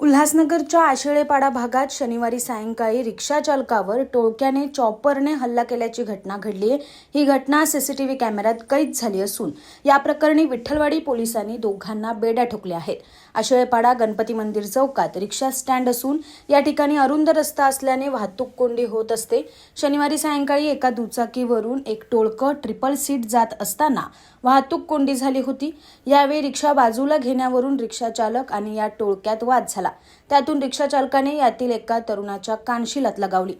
उल्हासनगरच्या आशिळेपाडा भागात शनिवारी सायंकाळी रिक्षा चालकावर टोळक्याने चॉपरने हल्ला केल्याची घटना घडली आहे ही घटना सीसीटीव्ही कॅमेऱ्यात कैद झाली असून या प्रकरणी विठ्ठलवाडी पोलिसांनी दोघांना बेड्या ठोकल्या आहेत. आशिळेपाडा गणपती मंदिर चौकात रिक्षा स्टँड असून या ठिकाणी अरुंद रस्ता असल्याने वाहतूक कोंडी होत असते. शनिवारी सायंकाळी एका दुचाकीवरून एक टोळकं ट्रिपल सीट जात असताना वाहतूक कोंडी झाली होती. यावेळी रिक्षा बाजूला घेण्यावरून रिक्षा चालक आणि या टोळक्यात वाद झाला. त्यातून रिक्षा चालकाने यातील एका तरुणाच्या कानशिलात लगावली.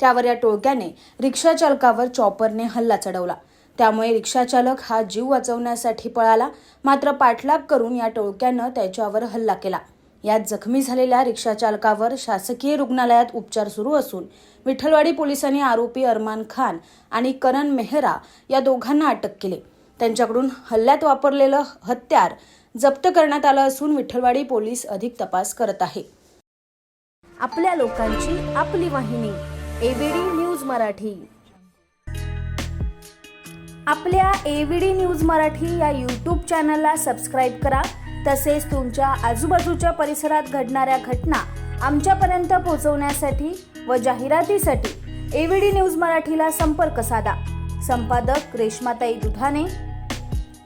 त्यावर या टोळक्याने रिक्षा चालकावर चॉपरने हल्ला चढवला. त्यामुळे रिक्षाचालक हा जीव वाचवण्यासाठी पळाला मात्र पाठलाग करून या टोळक्यानं त्याच्यावर हल्ला केला. यात जखमी झालेल्या रिक्षाचालकावर शासकीय रुग्णालयात उपचार सुरू असून विठ्ठलवाडी पोलिसांनी आरोपी अरमान खान आणि करण मेहरा या दोघांना अटक केली. त्यांच्याकडून हल्ल्यात वापरलेलं हत्यार जप्त करण्यात आलं असून विठ्ठलवाडी पोलीस अधिक तपास करत आहे. आपल्या लोकांची आपली वाहिनी एबीडी न्यूज मराठी. आपल्या एव्हीडी न्यूज मराठी या यूट्यूब चॅनलला सबस्क्राईब करा. तसेच तुमच्या आजूबाजूच्या परिसरात घडणाऱ्या घटना आमच्यापर्यंत पोहोचवण्यासाठी व जाहिरातीसाठी एव्हीडी न्यूज मराठीला संपर्क साधा. संपादक Reshmatai Dudhane